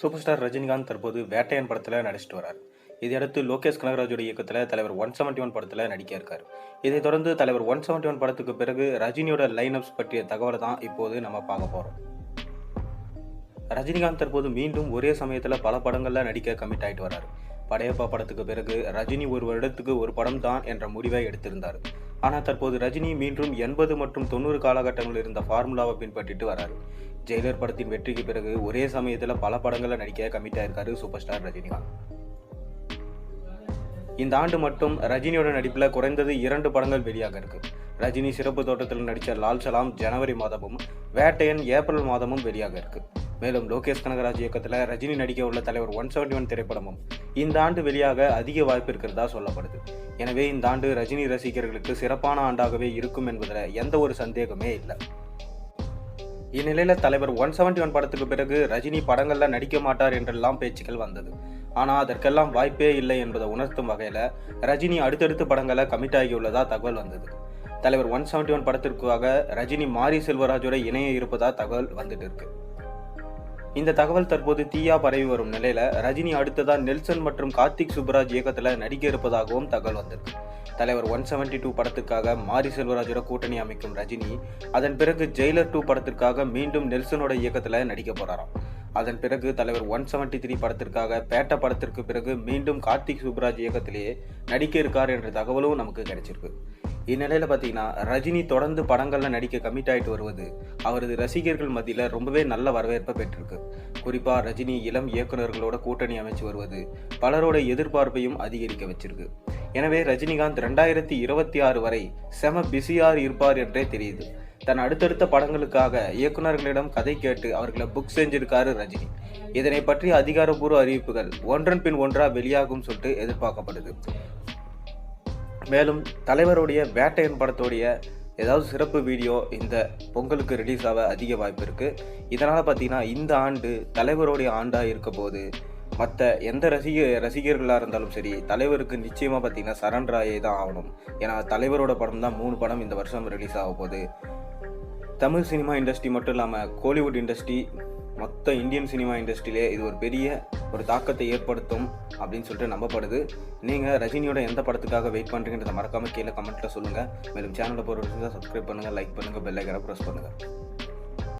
Super star Rajinikanth தற்போது வேட்டையன் படத்தில் நடிச்சிட்டு வரார். இதையடுத்து லோகேஷ் கனகராஜோட இயக்கத்தில் தலைவர் ஒன் செவன்ட்டி ஒன் படத்தில் நடிக்க இருக்கார். இதைத் தொடர்ந்து தலைவர் ஒன் செவன்ட்டி ஒன் படத்துக்கு பிறகு ரஜினியோட லைனப்ஸ் பற்றிய தகவலை தான் இப்போது நம்ம பார்க்க போகிறோம் ரஜினிகாந்த் தற்போது மீண்டும் ஒரே சமயத்தில் பல படங்களில் நடிக்க கமிட் ஆகிட்டு வரார். படையப்பா படத்துக்கு பிறகு ரஜினி ஒரு வருடத்துக்கு ஒரு படம் தான் என்ற முடிவை எடுத்திருந்தார். ஆனால் தற்போது ரஜினி மீண்டும் எண்பது மற்றும் தொண்ணூறு காலகட்டங்களில் இருந்த ஃபார்முலாவை பின்பற்றிட்டு வராரு. ஜெயிலர் படத்தின் வெற்றிக்கு பிறகு ஒரே சமயத்தில் பல படங்களில் நடிக்க கமிட் ஆயிருக்காரு சூப்பர் ஸ்டார் ரஜினிகாந்த் இந்த ஆண்டு மட்டும் ரஜினியோட நடிப்பில் குறைந்தது இரண்டு படங்கள் வெளியாக இருக்கு. ரஜினி சிறப்பு தோட்டத்தில் நடித்த லால் சலாம் ஜனவரி மாதமும் வேட்டையன் ஏப்ரல் மாதமும் வெளியாக இருக்குது மேலும் லோகேஷ் கனகராஜ் இயக்கத்தில் ரஜினி நடிக்க உள்ள தலைவர் ஒன் செவன்டி ஒன் திரைப்படமும் இந்த ஆண்டு வெளியாக அதிக வாய்ப்பு இருக்கிறதா சொல்லப்படுது. எனவே இந்த ஆண்டு ரஜினி ரசிகர்களுக்கு சிறப்பான ஆண்டாகவே இருக்கும் என்பதில் எந்த ஒரு சந்தேகமே இல்லை. இந்நிலையில் தலைவர் ஒன் செவன்டி ஒன் படத்துக்கு பிறகு ரஜினி படங்களில் நடிக்க மாட்டார் என்றெல்லாம் பேச்சுக்கள் வந்தது. ஆனால் அதற்கெல்லாம் வாய்ப்பே இல்லை என்பதை உணர்த்தும் வகையில் ரஜினி அடுத்தடுத்து படங்களை கமிட் ஆகியுள்ளதா தகவல் வந்தது. தலைவர் ஒன் செவன்டி ஒன் படத்திற்காக ரஜினி மாரி செல்வராஜோட இணைய இருப்பதா தகவல் வந்துட்டு இருக்கு. இந்த தகவல் தற்போது தீயா பரவி வரும் நிலையில ரஜினி அடுத்ததா நெல்சன் மற்றும் கார்த்திக் சுப்ராஜ் இயக்கத்துல நடிக்க இருப்பதாகவும் தகவல் வந்திருக்கு. தலைவர் ஒன் செவன்டி டூ படத்துக்காக மாரி செல்வராஜோட கூட்டணி அமைக்கும் ரஜினி அதன் பிறகு ஜெயிலர் டூ படத்திற்காக மீண்டும் நெல்சனோட இயக்கத்துல நடிக்க போறாராம். அதன் பிறகு தலைவர் ஒன் செவன்டி த்ரீ படத்திற்காக பேட்ட படத்திற்கு பிறகு மீண்டும் கார்த்திக் சுப்ராஜ் இயக்கத்திலேயே நடிக்க இருக்கார் என்ற தகவலும் நமக்கு கிடைச்சிருக்கு. இந்நிலையில் பார்த்தீங்கன்னா ரஜினி தொடர்ந்து படங்களில் நடிக்க கமிட் ஆயிட்டு வருவது அவரது ரசிகர்கள் மத்தியில் ரொம்பவே நல்ல வரவேற்பை பெற்றிருக்கு. குறிப்பாக ரஜினி இளம் இயக்குநர்களோட கூட்டணி அமைச்சு வருவது பலரோட எதிர்பார்ப்பையும் அதிகரிக்க வச்சிருக்கு. எனவே ரஜினிகாந்த் ரெண்டாயிரத்தி இருபத்தி ஆறு வரை செம பிஸியார் இருப்பார் என்றே தெரியுது. தன் அடுத்தடுத்த படங்களுக்காக இயக்குநர்களிடம் கதை கேட்டு அவர்களை புக் செஞ்சிருக்காரு ரஜினி. இதனை பற்றி அதிகாரப்பூர்வ அறிவிப்புகள் ஒன்றன் பின் ஒன்றா வெளியாகும் சொல்லிட்டு எதிர்பார்க்கப்படுது. மேலும் தலைவருடைய வேட்டையன் படத்தோடைய ஏதாவது சிறப்பு வீடியோ இந்த பொங்கலுக்கு ரிலீஸ் ஆக அதிக வாய்ப்பு இருக்குது இதனால் பார்த்தீங்கன்னா இந்த ஆண்டு தலைவருடைய ஆண்டாக இருக்க போது மற்ற எந்த ரசிக ரசிகர்களாக இருந்தாலும் சரி தலைவருக்கு நிச்சயமாக பார்த்தீங்கன்னா சரண் ராயே தான் ஆகணும். ஏன்னா தலைவரோட படம் தான் மூணு படம் இந்த வருஷம் ரிலீஸ் ஆக போகுது. தமிழ் சினிமா இண்டஸ்ட்ரி மட்டும் இல்லாமல் கோலிவுட் இண்டஸ்ட்ரி மொத்த இந்தியன் சினிமா இண்டஸ்ட்ரியிலே இது ஒரு பெரிய ஒரு தாக்கத்தை ஏற்படுத்தும் அப்படின்னு சொல்லிட்டு நம்பப்படுது. நீங்கள் ரஜினியோட எந்த படத்துக்காக வெயிட் பண்ணுறீங்கன்றதை மறக்காமல் கீழே கமெண்ட்டில் சொல்லுங்கள் மேலும் சேனலில் போகிற சப்ஸ்கிரைப் பண்ணுங்கள் லைக் பண்ணுங்கள் பெல்லைக்கரை ப்ரெஸ் பண்ணுங்கள்